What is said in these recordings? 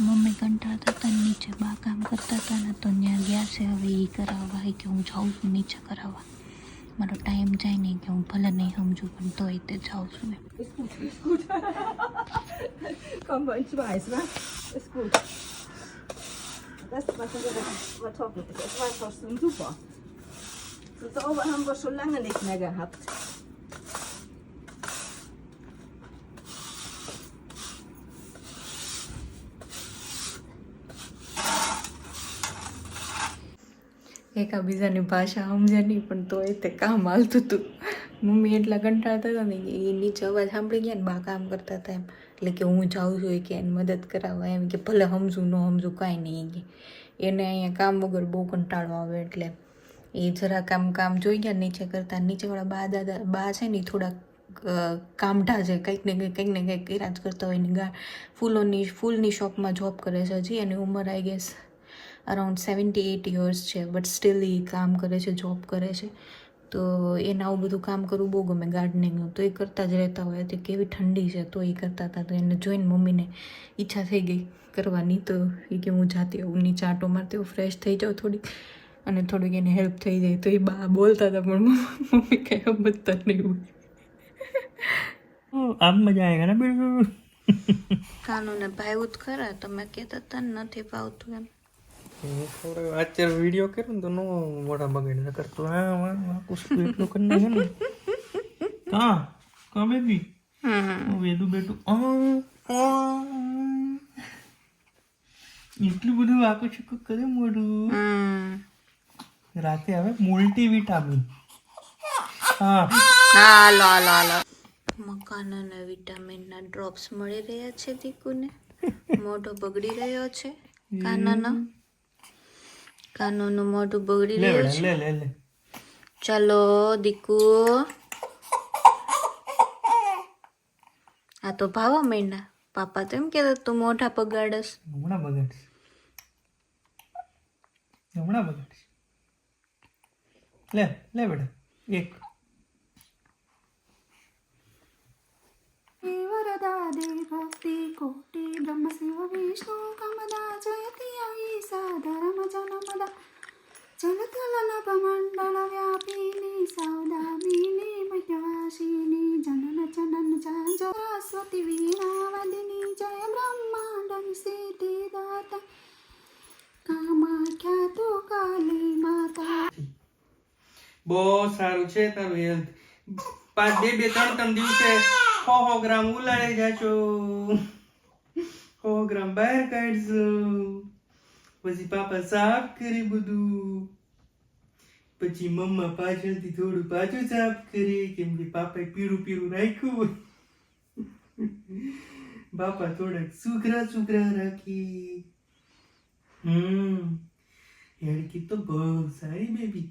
Mummy કંટાળતા હતા નીચે બા કામ કરતા હતા ને તો ત્યાં ગયા છે હવે એ કરાવવા કે હું જાઉં છું નીચે કરાવવા મારો ટાઈમ જાય નહીં કે હું ભલે નહીં સમજુ પણ તોય તે જાઉં છું. Das, war trotzdem super. So sauber haben wir schon lange nicht mehr gehabt. એકાબીજાની ભાષા સમજ્યા નહીં પણ તોય તે કામ હાલતું હતું મમ્મી એટલા કંટાળતા હતા ને, એ નીચે અવાજ સાંભળી ગયા ને, બા કામ કરતા હતા એમ. એટલે કે હું જાઉં છું, એ કે એને મદદ કરાવવા એમ કે ભલે સમજું, ન સમજું, કાંઈ નહીં કે. એને અહીંયા કામ વગર બહુ કંટાળો આવે એટલે એ જરા કામ કામ જોઈ ગયા નીચે કરતા નીચેવાળા બા દાદા, બા છે ને થોડાક કામઢા છે, કંઈક ને કંઈક કંઈક ને કંઈક કર્યા કરતા હોય ને, ગા, ફૂલોની, ફૂલની શોપમાં જોબ કરે છે હજી, એની ઉંમર I guess around seventy eight years છે બટ સ્ટીલ એ કામ કરે છે જોબ કરે છે. તો એને આવું બધું કામ કરવું બહુ ગમે ગાર્ડનિંગનું. તો એ કરતા જ રહેતા હોય. તો કેવી ઠંડી છે તો એ કરતા હતા. તો એને જોઈને મમ્મીને ઈચ્છા થઈ ગઈ કરવાની. તો એ કે હું જાતી આવું નીચે આંટો મારતી હું ફ્રેશ થઈ જાઉં થોડીક. અને થોડીક એને હેલ્પ થઈ જાય. તો એ બા બોલતા હતા પણ મમ્મી કઈ સમજતા નહીં હોય. આમ મજા આવે ને બિલકુલ. કાનોને ભાવ્યું જ ખરા. તમે કહેતા હતા નથી ભાવતું એમ. થોડો અત્યારે વીડિયો કર્યો ને તો નો મોટા બગાડી ન કરતો હા હા હા કુછ એટલું કરી નાખે ને કા કા બેબી વેદુ બેટું. એટલું બધું આખું ચીકું કરે મોઢું રાતે હવે મલ્ટીવિટામિન હા હાલો હાલો હાલો મકાન અને વિટામિનના ડ્રોપ્સ મળી રહ્યા છે દીકુને મોઢો બગડી રહ્યો છે કાનાનો કાનોનું મોઢું બગડી રહ્યું છે. લે લે લે. ચાલો દીકુ. આ તો ભાવો મેંડા પાપા તો એમ કહેતા તું મોઢા બગાડસ હમણાં બગાડીશ. હમણાં બગાડીશ. લે લે બેટા એક. બહુ સારું છે તારું પાંચ, બે બે, ત્રણ ત્રણ દિવસે સો સો ગ્રામ ઉલાડી જાજો. સો ગ્રામ બહાર કાઢજો. પછી પાપા સાફ કરી બધું. પછી મમ્મા પાછળથી થોડું પાછું સાફ કરી. કેમ કે પાપાએ પીળું પીળું રાખ્યું હોય. બાપા થોડાક સુગરા સુગરા રાખી. હમ. હેડકી તો બહુ સારી બેબી.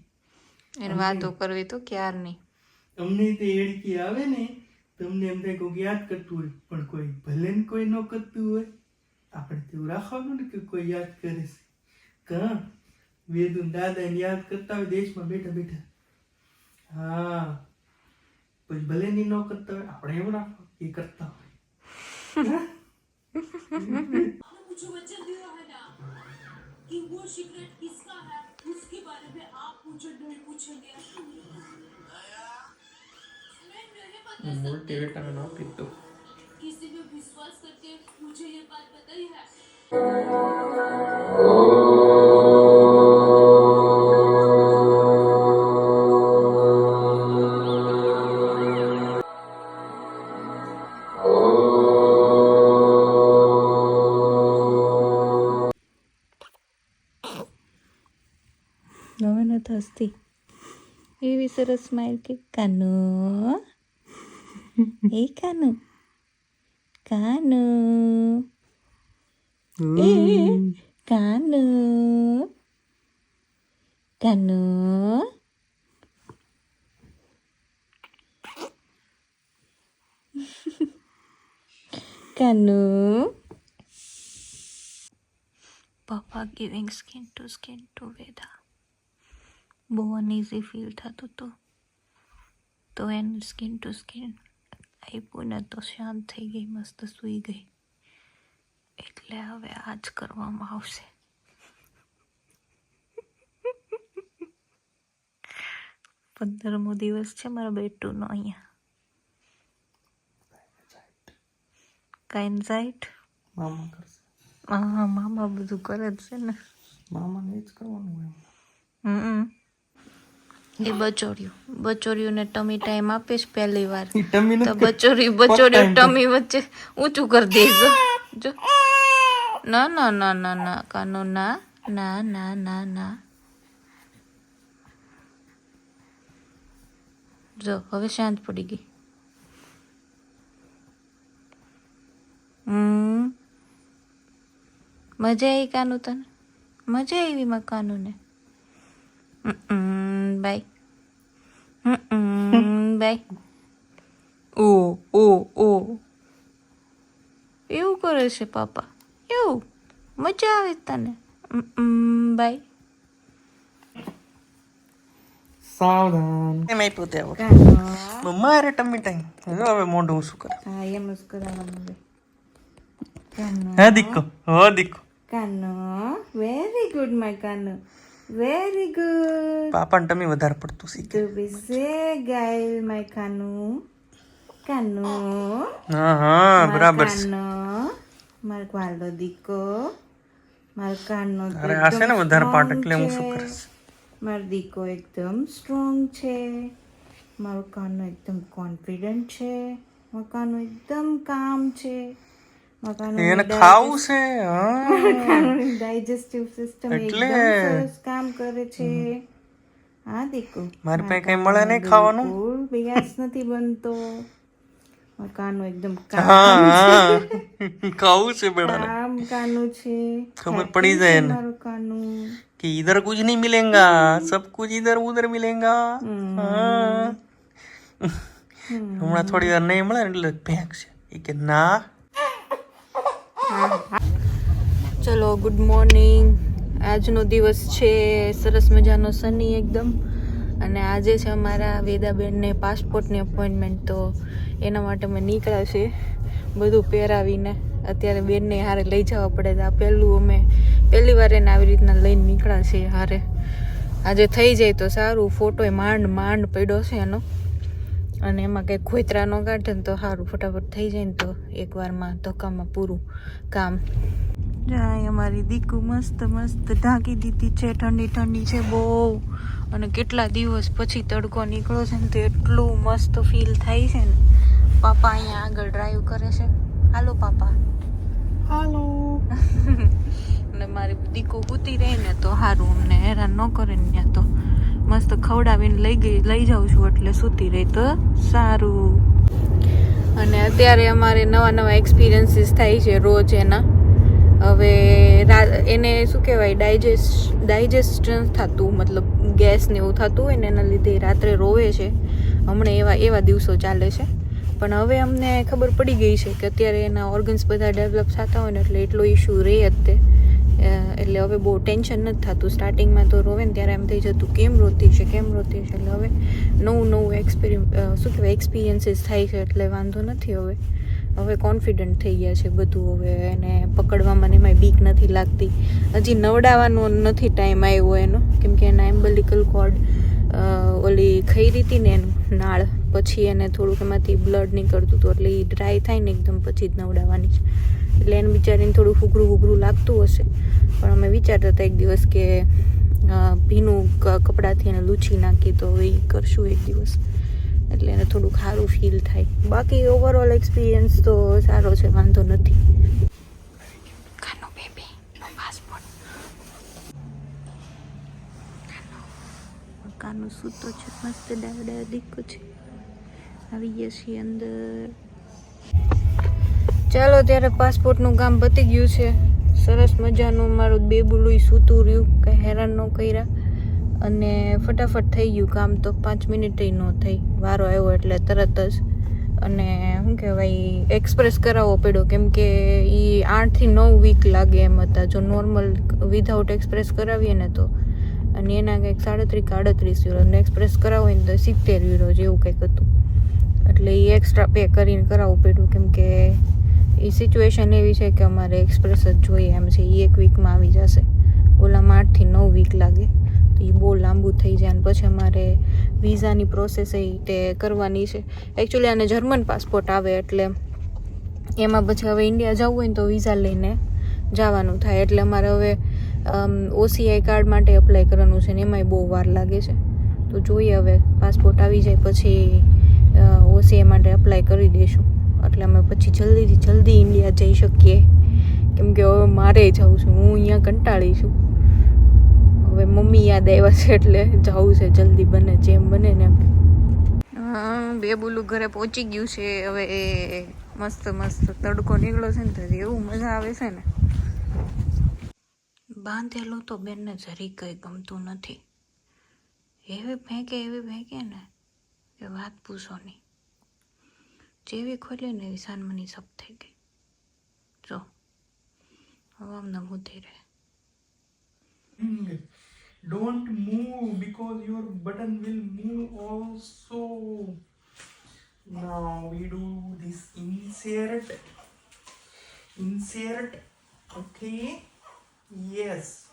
એને વાતો કરવી તો ક્યાર નહીં. અમને તે હેડકી આવે ને તમને એમ થાય કોઈક યાદ કરતું હોય પણ કોઈ ભલે ને કોઈ ન કરતું હોય આપણે તેવું રાખવાનું ને કે કોઈ યાદ કરે છે. કા દાદા ને યાદ કરતા હોય દેશમાં બેઠા બેઠા. હા. પછી ભલે ની ન કરતા હોય આપણે એવું રાખવા એ કરતા હોય. कि वो सिगरेट किसी पे विश्वास करके मुझे ये बात बताई है। હવે નથી હસતી એવી સરસ સ્માઈલ કે કાનો એ કાનો કાનો એ કાનો કાનો કાનો પપ્પા giving skin to skin to Veda બહુ અનઇઝી ફીલ થતું હતું તો એને સ્કિન ટુ સ્કિન આપ્યું ને તો શાંત થઈ ગઈ મસ્ત સૂઈ ગઈ એટલે હવે આ જ કરવામાં આવશે પંદરમો દિવસ છે મારા બેટુનો અહીંયા કાઇન્ઝાઇટ મામા કરશે હા મામા બધું કરે જ છે ને મામાને એ જ કરવાનું હોય હમ એ બચોરિયું બચોરિયું ને ટમી ટાઈમ આપીશ પહેલી વાર. તો બચોરિયું બચોરિયું ટમી વચ્ચે ઊંચું કરી દેજો. જો. ના ના ના ના ના કાનો ના ના ના ના ના. જો હવે શાંત પડી ગઈ. હમ. મજા આવી કાનું તને મજા આવી મકાનું કાનુને? હમ Bye. ઓ ઓ ઓ. એવું કરે છે પાપા. એવું. મજા આવે તને. બાય સાવધાન. એમ આપ્યું તે મમ્મા અરે ટમી ટાઈમ. જો હવે મોઢું શું કરે. હા એમ જ કરવાનું હે દીકો. હો દીકો. Kano very good my Kano very good પાપા તમે વધારે પડતું શીખે. બી ગાયલ માય કાનો કાનો હા હા બરાબર માર વાલો દીકો. માર કાનનો અરે આ છે ને વધારે પાટ એટલે હું શું. કરીશ? મારો દીકો એકદમ સ્ટ્રોંગ છે. મારો કાનો એકદમ કોન્ફિડન્ટ છે. મારો કાનો એકદમ કામ છે. એને ખાવું છે હા ડાયજેસ્ટિવ સિસ્ટમ એટલે. એકદમ સરસ કામ કરે છે હા દીકો મારી પાસે કઈ મળે નહીં ખાવાનું બિલકુલ બિયાસ નથી બનતો મારો કાનો એકદમ કામ હા હા ખાવું છે બેડા કામ કાનું છે ખબર Happy પડી જાય છે એને. મારું કાનું कि इधर कुछ नहीं मिलेगा सब कुछ इधर उधर मिलेगा हाँ. હમણાં થોડી વાર નહીં મળે ને એટલે ભેંક છે એ કે ના ચલો ગુડ મોર્નિંગ આજનો દિવસ છે, સરસ મજાનો સની એકદમ. અને આજે છે અમારા વેદાબેનને પાસપોર્ટની અપોઇન્ટમેન્ટ તો એના માટે અમે નીકળ્યા છીએ. બધું પહેરાવીને અત્યારે બેનને હારે લઈ જવા પડે તો આ પહેલું અમે પહેલી વાર એને આવી રીતના લઈને નીકળ્યા છીએ હારે. આજે થઈ જાય તો સારું. ફોટોય માંડ માંડ પડ્યો છે એનો. અને એમાં કંઈ ખોતરા ન કાઢે ને તો સારું ફટાફટ થઈ જાય ને તો એકવારમાં ધક્કામાં પૂરું કામ. જાય અમારી દીકુ મસ્ત મસ્ત ઢાંકી દીધી છે ઠંડી ઠંડી છે બહુ. અને કેટલા દિવસ પછી તડકો નીકળ્યો છે ને તો એટલું મસ્ત ફીલ થાય છે ને. પાપા અહીંયા આગળ ડ્રાઈવ કરે છે. હાલો પાપા. હાલો. અને મારી દીકુ ઉતી રહે ને તો સારું અમને હેરાન ન કરે ને ત્યાં તો. મસ્ત ખવડાવીને લઈ ગઈ, લઈ જાઉં છું એટલે સૂતી રહી તો સારું. અને અત્યારે અમારે નવા નવા એક્સપિરિયન્સીસ થાય છે રોજ એના. હવે એને શું કહેવાય ડાયજેસ્ટ ડાયજેસ્ટ થતું, મતલબ ગેસ ને એવું થતું હોય ને એના લીધે રાત્રે રોવે છે. હમણાં એવા એવા દિવસો ચાલે છે. પણ હવે અમને ખબર પડી ગઈ છે કે અત્યારે એના ઓર્ગન્સ બધા ડેવલપ થતા હોય ને એટલે એટલો ઇશ્યુ રહે જ તે. એટલે હવે બહુ ટેન્શન નથી થતું. સ્ટાર્ટિંગમાં તો રોવે ને ત્યારે એમ થઈ જતું, કેમ રોતી છે, કેમ રોતી છે? એટલે હવે નવું નવું એક્સપિરિય શું કહેવાય એક્સપિરિયન્સીસ થાય છે એટલે વાંધો નથી હવે. હવે કોન્ફિડન્ટ થઈ ગયા છે બધું હવે એને પકડવામાં એમાંય બીક નથી લાગતી. હજી નવડાવવાનો નથી ટાઈમ આવ્યો એનો, કેમ કે એના એમ્બલિકલ કોર્ડ ઓલી ખઈ હતી ને એનું નાળ, પછી એને થોડુંક એમાંથી બ્લડ નીકળતું હતું, એટલે એ ડ્રાય થાય ને એકદમ પછી જ નવડાવવાની છે. એટલે એને બિચારીને થોડું ઘૂઘરું હુગરું લાગતું હશે. પણ અમે વિચારતા હતા એક દિવસ કે ભીનું કપડાંથી એને લૂછી નાખી તો એ કરશું એક દિવસ. એટલે એને થોડુંક સારું ફીલ થાય. બાકી ઓવરઓલ એક્સપિરિયન્સ તો સારો છે વાંધો નથી. કાનો સૂતો છે મસ્ત ડાયો દીકો છે. આવી ગયા છીએ અંદર. ચાલો ત્યારે પાસપોર્ટનું કામ પતી ગયું છે. સરસ મજાનું મારું બેબુલુય સૂતું રહ્યું, કંઈ હેરાન ન કર્યા. અને ફટાફટ થઈ ગયું કામ તો પાંચ મિનિટે ન થઈ. વારો આવ્યો એટલે તરત જ. અને શું કહેવાય, એક્સપ્રેસ કરાવવો પડ્યો. કેમ કે એ આઠથી નવ વીક લાગે એમ હતા. જો નોર્મલ વિધાઉટ એક્સપ્રેસ કરાવીએ ને તો. અને એના કંઈક સાડત્રીસ કે આડત્રીસ યુરો અને એક્સપ્રેસ કરાવો ને તો સિત્તેર યુરો જેવું કંઈક હતું. એટલે એ એક્સ્ટ્રા પે કરીને કરાવવું પડ્યું. કેમ કે એ સિચ્યુએશન એવી છે કે અમારે એક્સપ્રેસ જ જોઈએ, એમ છે. એ એક વીકમાં આવી જશે. ઓલામાં આઠથી નવ વીક લાગે. તો એ બહુ લાંબુ થઈ જાય અને પછી અમારે વિઝાની પ્રોસેસ એ તે કરવાની છે. એકચ્યુઅલી આને જર્મન પાસપોર્ટ આવે એટલે એમાં પછી હવે ઇન્ડિયા જવું હોય ને તો વિઝા લઈને જવાનું થાય. એટલે અમારે હવે ઓસીઆઈ કાર્ડ માટે એપ્લાય કરવાનું છે ને એમાંય બહુ વાર લાગે છે. તો જોઈએ હવે પાસપોર્ટ આવી જાય પછી ઓસીઆઈ માટે એપ્લાય કરી દઈશું એટલે અમે પછી જલ્દીથી જલ્દી ઇન્ડિયા જઈ શકીએ. કેમ કે હવે મારે જવું છું હું અહીંયા કંટાળી છું. હવે મમ્મી યાદ આવ્યા છે એટલે જવું છે જલ્દી બને જેમ બને ને એમ. હા, બે બોલું ઘરે પહોંચી ગયું છે હવે એ મસ્ત મસ્ત તડકો નીકળ્યો છે ને તો એવું મજા આવે છે ને. બાંધેલું તો બેનને જરી કંઈ ગમતું નથી. એવી ફેંકે એવી ફેંકે ને કે વાત પૂછો નહીં. જેવી ખોલી ને એવી સાનમની સપ થઈ ગઈ જો હવે અમને બુદ્ધિ રહે Don't move because your button will move also. Now we do this insert. Insert. Okay. Yes.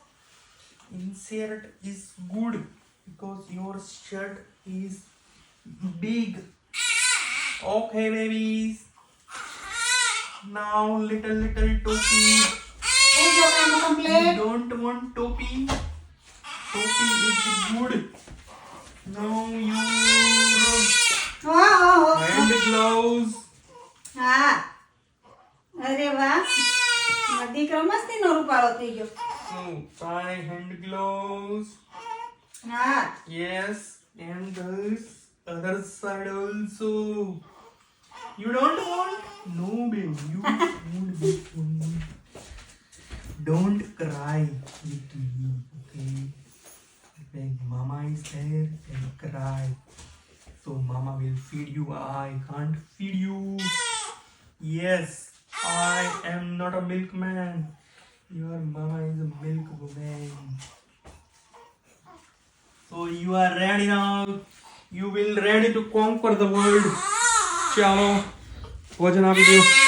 Insert is good because your shirt is big. Okay, babies. Now little little topi. You don't want topi. Topi is good. Now you hand gloves. હા અરે વાહ મારો દીકરો મસ્તીનો રૂપાળો થઈ ગયો So tie hand gloves. હા Yes, and this other side also. You don't want? No, baby. You want this one. Don't cry with me, okay? When mama is there, then cry. So mama will feed you. I can't feed you. Yes, I am not a milkman. Your mama is a milk woman. So you are ready now. You will ready to conquer the world. ચાલો ભોજન આપી દો